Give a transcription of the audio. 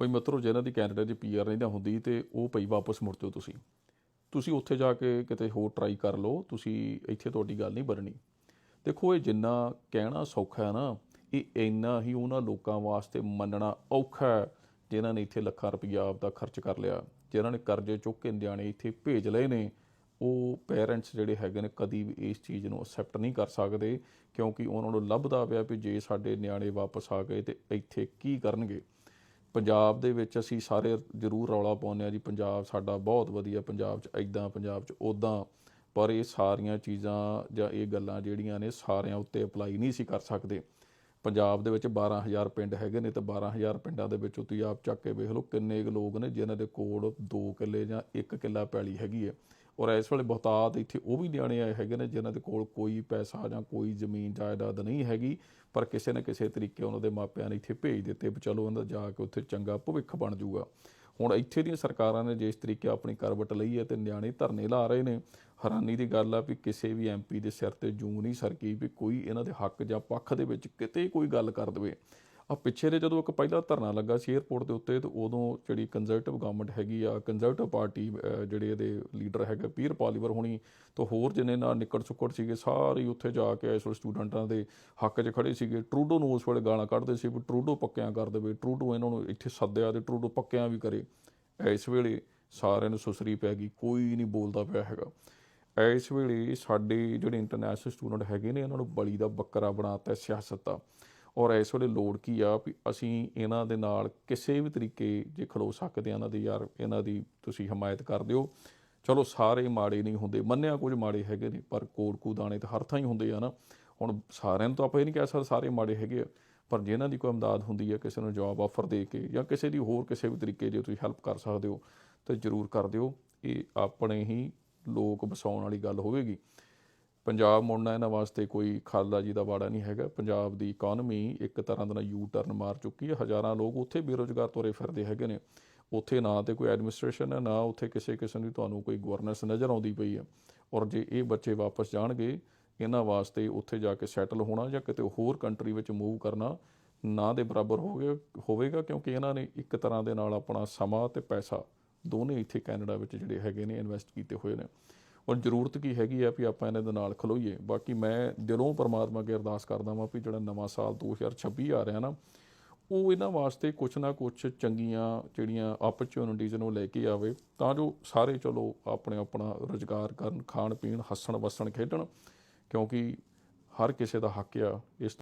ਭਈ ਮਿੱਤਰੋ ਜਿਹਨਾਂ ਦੀ ਕੈਨੇਡਾ 'ਚ ਪੀਆਰ ਨਹੀਂ ਤਾਂ ਹੁੰਦੀ ਤੇ ਉਹ ਭਈ ਵਾਪਸ ਮੁੜ ਜਾਓ ਤੁਸੀਂ। ਤੁਸੀਂ ਉੱਥੇ ਜਾ ਕੇ ਕਿਤੇ ਹੋਰ ਟਰਾਈ ਕਰ ਲਓ, ਤੁਸੀਂ ਇੱਥੇ ਤੁਹਾਡੀ ਗੱਲ ਨਹੀਂ ਬਣਨੀ। ਦੇਖੋ ਇਹ ਜਿੰਨਾ ਕਹਿਣਾ ਸੌਖਾ ਹੈ ਨਾ, ਇਹ ਇੰਨਾ ਹੀ ਉਹਨਾਂ ਲੋਕਾਂ ਵਾਸਤੇ ਮੰਨਣਾ ਔਖਾ ਹੈ, ਜਿਨ੍ਹਾਂ ਨੇ ਇੱਥੇ ਲੱਖਾਂ ਰੁਪਈਆ ਆਪਦਾ ਖਰਚ ਕਰ ਲਿਆ, ਜਿਨ੍ਹਾਂ ਨੇ ਕਰਜ਼ੇ ਚੁੱਕ ਕੇ ਨਿਆਣੇ ਇੱਥੇ ਭੇਜ ਲਏ ਨੇ। ਉਹ ਪੇਰੈਂਟਸ ਜਿਹੜੇ ਹੈਗੇ ਨੇ ਕਦੀ ਵੀ ਇਸ ਚੀਜ਼ ਨੂੰ ਅਸੈਪਟ ਨਹੀਂ ਕਰ ਸਕਦੇ, ਕਿਉਂਕਿ ਉਹਨਾਂ ਨੂੰ ਲੱਭਦਾ ਪਿਆ ਵੀ ਜੇ ਸਾਡੇ ਨਿਆਣੇ ਵਾਪਸ ਆ ਗਏ ਤੇ ਇੱਥੇ ਕੀ ਕਰਨਗੇ। ਪੰਜਾਬ ਦੇ ਵਿੱਚ ਅਸੀਂ ਸਾਰੇ ਜ਼ਰੂਰ ਰੌਲਾ ਪਾਉਂਦੇ ਆ ਜੀ, ਪੰਜਾਬ ਸਾਡਾ ਬਹੁਤ ਵਧੀਆ, ਪੰਜਾਬ 'ਚ ਐਦਾਂ ਪੰਜਾਬ 'ਚ ਉਦਾਂ ਪਰ ਇਹ ਸਾਰੀਆਂ ਚੀਜ਼ਾਂ ਜਾਂ ਇਹ ਗੱਲਾਂ ਜਿਹੜੀਆਂ ਨੇ ਸਾਰਿਆਂ ਉੱਤੇ ਅਪਲਾਈ ਨਹੀਂ ਸੀ ਕਰ ਸਕਦੇ। ਪੰਜਾਬ ਦੇ ਵਿੱਚ 12000 ਪਿੰਡ ਹੈਗੇ ਨੇ ਤੇ 12000 ਪਿੰਡਾਂ ਦੇ ਵਿੱਚੋਂ ਤੁਸੀਂ ਆਪ ਚੱਕ ਕੇ ਵੇਖ ਲਓ ਕਿੰਨੇ ਕੁ ਲੋਕ ਨੇ ਜਿਨ੍ਹਾਂ ਦੇ ਕੋਲ 2 ਕਿੱਲੇ ਜਾਂ 1 ਕਿੱਲਾ ਪੈਲੀ ਹੈਗੀ ਹੈ। ਔਰ ਇਸ ਵੇਲੇ ਬਹੁਤਾਤ ਇੱਥੇ ਉਹ ਵੀ ਨਿਆਣੇ ਆਏ ਹੈਗੇ ਨੇ ਜਿਨ੍ਹਾਂ ਦੇ ਕੋਲ ਕੋਈ ਪੈਸਾ ਜਾਂ ਕੋਈ ਜ਼ਮੀਨ ਜਾਇਦਾਦ ਨਹੀਂ ਹੈਗੀ, ਪਰ ਕਿਸੇ ਨਾ ਕਿਸੇ ਤਰੀਕੇ ਉਹਨਾਂ ਦੇ ਮਾਪਿਆਂ ਨੇ ਇੱਥੇ ਭੇਜ ਦਿੱਤੇ ਵੀ ਚਲੋ ਉਹਨਾਂ ਦਾ ਜਾ ਕੇ ਉੱਥੇ ਚੰਗਾ ਭਵਿੱਖ ਬਣ ਜਾਊਗਾ। ਹੁਣ ਇੱਥੇ ਦੀਆਂ ਸਰਕਾਰਾਂ ਨੇ ਜਿਸ ਤਰੀਕੇ ਆਪਣੀ ਕਰਵਟ ਲਈ ਹੈ ਤੇ ਨਿਆਣੇ ਧਰਨੇ ਲਾ ਰਹੇ ਨੇ, ਹੈਰਾਨੀ ਦੀ ਗੱਲ ਆ ਵੀ ਕਿਸੇ ਵੀ ਐਮਪੀ ਦੇ ਸਿਰ ਤੇ ਜੂੰ ਨਹੀਂ ਸਰਕੀ ਵੀ ਕੋਈ ਇਹਨਾਂ ਦੇ ਹੱਕ ਜਾਂ ਪੱਖ ਦੇ ਵਿੱਚ ਕਿਤੇ ਕੋਈ ਗੱਲ ਕਰ ਦਵੇ। ਆ ਪਿੱਛੇ ਦੇ ਜਦੋਂ ਇੱਕ ਪਹਿਲਾ ਧਰਨਾ ਲੱਗਾ ਸੀ 에ਅਰਪੋਰਟ ਦੇ ਉੱਤੇ, ਤੇ ਉਦੋਂ ਜਿਹੜੀ ਕੰਜ਼ਰਵੇਟਿਵ ਗਵਰਨਮੈਂਟ ਹੈਗੀ ਆ ਕੰਜ਼ਰਵੇਟਿਵ ਪਾਰਟੀ ਜਿਹੜੇ ਇਹਦੇ ਲੀਡਰ ਹੈਗੇ ਪੀਰ ਪਾਲੀਵਰ ਹੋਣੀ ਤੋਂ ਹੋਰ ਜਿੰਨੇ ਨਾਲ ਨਿਕੜ ਸੁੱਕੜ ਸੀਗੇ, ਸਾਰੇ ਉੱਥੇ ਜਾ ਕੇ ਇਸ ਵੇਲੇ ਸਟੂਡੈਂਟਾਂ ਦੇ ਹੱਕ 'ਚ ਖੜੇ ਸੀਗੇ। ਟਰੂਡੋ ਨੂੰ ਉਸ ਵੇਲੇ ਗਾਲਾਂ ਕੱਢਦੇ ਸੀ ਵੀ ਟਰੂਡੋ ਪੱਕਿਆਂ ਕਰ ਦੇਵੇ ਟਰੂਡੋ ਇਹਨਾਂ ਨੂੰ ਇੱਥੇ ਸੱਦਿਆ ਤੇ ਟਰੂਡੋ ਪੱਕਿਆਂ ਵੀ ਕਰੇ। ਇਸ ਵੇਲੇ ਸਾਰਿਆਂ ਨੂੰ ਸੁਸਰੀ ਪੈ ਗਈ, ਕੋਈ ਨਹੀਂ ਬੋਲਦਾ ਪਿਆ ਹੈਗਾ। ਇਸ ਵੇਲੇ ਸਾਡੇ ਜਿਹੜੇ ਇੰਟਰਨੈਸ਼ਨਲ ਸਟੂਡੈਂਟ ਹੈਗੇ ਨੇ, ਇਹਨਾਂ ਨੂੰ ਬਲੀ ਦਾ ਬੱਕਰਾ ਬਣਾਤਾ, ਸਿਆਸਤ ਦਾ। ਔਰ ਇਸ ਵੇਲੇ ਲੋੜ ਕੀ ਆ ਵੀ ਅਸੀਂ ਇਹਨਾਂ ਦੇ ਨਾਲ ਕਿਸੇ ਵੀ ਤਰੀਕੇ ਜੇ ਖਲੋ ਸਕਦੇ ਆ ਇਹਨਾਂ ਦੀ ਯਾਰ, ਇਹਨਾਂ ਦੀ ਤੁਸੀਂ ਹਮਾਇਤ ਕਰ ਦਿਓ। ਚਲੋ ਸਾਰੇ ਮਾੜੇ ਨਹੀਂ ਹੁੰਦੇ, ਮੰਨਿਆ ਕੁਝ ਮਾੜੇ ਹੈਗੇ ਨੇ, ਪਰ ਕੋੜਕੂ ਦਾਣੇ ਤਾਂ ਹਰ ਥਾਂ ਹੀ ਹੁੰਦੇ ਆ ਨਾ। ਹੁਣ ਸਾਰਿਆਂ ਨੂੰ ਤਾਂ ਆਪਾਂ ਇਹ ਨਹੀਂ ਕਹਿ ਸਕਦੇ ਸਾਰੇ ਮਾੜੇ ਹੈਗੇ ਆ, ਪਰ ਜਿਨ੍ਹਾਂ ਦੀ ਕੋਈ ਇਮਦਾਦ ਹੁੰਦੀ ਹੈ ਕਿਸੇ ਨੂੰ ਜੌਬ ਆਫਰ ਦੇ ਕੇ ਜਾਂ ਕਿਸੇ ਦੀ ਹੋਰ ਕਿਸੇ ਵੀ ਤਰੀਕੇ ਜੇ ਤੁਸੀਂ ਹੈਲਪ ਕਰ ਸਕਦੇ ਹੋ, ਤਾਂ ਜ਼ਰੂਰ ਕਰ ਦਿਓ। ਇਹ ਆਪਣੇ ਹੀ ਲੋਕ ਵਸਾਉਣ ਵਾਲੀ ਗੱਲ ਹੋਵੇਗੀ। ਪੰਜਾਬ ਮੁੜਨਾ ਇਹਨਾਂ ਵਾਸਤੇ ਕੋਈ ਖਾਲਦਾ ਜੀ ਦਾ ਵਾੜਾ ਨਹੀਂ ਹੈਗਾ। ਪੰਜਾਬ ਦੀ ਇਕਨੋਮੀ ਇੱਕ ਤਰ੍ਹਾਂ ਦਾ ਯੂ ਟਰਨ ਮਾਰ ਚੁੱਕੀ ਹੈ। ਹਜ਼ਾਰਾਂ ਲੋਕ ਉੱਥੇ ਬੇਰੋਜ਼ਗਾਰ ਤੁਰੇ ਫਿਰਦੇ ਹੈਗੇ ਨੇ। ਉੱਥੇ ਨਾ ਤੇ ਕੋਈ ਐਡਮਿਨਿਸਟ੍ਰੇਸ਼ਨ ਹੈ, ਨਾ ਉੱਥੇ ਕਿਸੇ ਕਿਸਮ ਦੀ ਤੁਹਾਨੂੰ ਕੋਈ ਗਵਰਨੈਂਸ ਨਜ਼ਰ ਆਉਂਦੀ ਪਈ ਹੈ। ਔਰ ਜੇ ਇਹ ਬੱਚੇ ਵਾਪਸ ਜਾਣਗੇ, ਇਹਨਾਂ ਵਾਸਤੇ ਉੱਥੇ ਜਾ ਕੇ ਸੈਟਲ ਹੋਣਾ ਜਾਂ ਕਿਤੇ ਹੋਰ ਕੰਟਰੀ ਵਿੱਚ ਮੂਵ ਕਰਨਾ ਨਾ ਦੇ ਬਰਾਬਰ ਹੋਵੇ ਹੋਵੇਗਾ, ਕਿਉਂਕਿ ਇਹਨਾਂ ਨੇ ਇੱਕ ਤਰ੍ਹਾਂ ਦੇ ਨਾਲ ਆਪਣਾ ਸਮਾਂ ਤੇ ਪੈਸਾ ਦੋਨੇ ਇੱਥੇ ਕੈਨੇਡਾ ਵਿੱਚ ਜਿਹੜੇ ਹੈਗੇ ਨੇ ਇਨਵੈਸਟ ਕੀਤੇ ਹੋਏ ਨੇ। ਔਰ ਜ਼ਰੂਰਤ ਕੀ ਹੈਗੀ ਆ ਵੀ ਆਪਾਂ ਇਹਨਾਂ ਦੇ ਨਾਲ ਖਲੋਈਏ। ਬਾਕੀ ਮੈਂ ਦਿਲੋਂ ਪਰਮਾਤਮਾ ਅੱਗੇ ਅਰਦਾਸ ਕਰਦਾ ਵਾਂ ਵੀ ਜਿਹੜਾ ਨਵਾਂ ਸਾਲ 2026 ਆ ਰਿਹਾ ਨਾ, ਉਹ ਇਹਨਾਂ ਵਾਸਤੇ ਕੁਛ ਨਾ ਕੁਛ ਚੰਗੀਆਂ ਜਿਹੜੀਆਂ ਓਪਰਚੁਨਿਟੀਜ਼ ਨੂੰ ਲੈ ਕੇ ਆਵੇ। ਤਾਂ ਜੋ ਸਾਰੇ ਚਲੋ ਆਪਣੇ ਆਪਣਾ ਰੁਜ਼ਗਾਰ ਕਰਨ ਖਾਣ ਪੀਣ ਹੱਸਣ ਵਸਣ ਖੇਡਣ, ਕਿਉਂਕਿ ਹਰ ਕਿਸੇ ਦਾ ਹੱਕ ਆ ਇਸ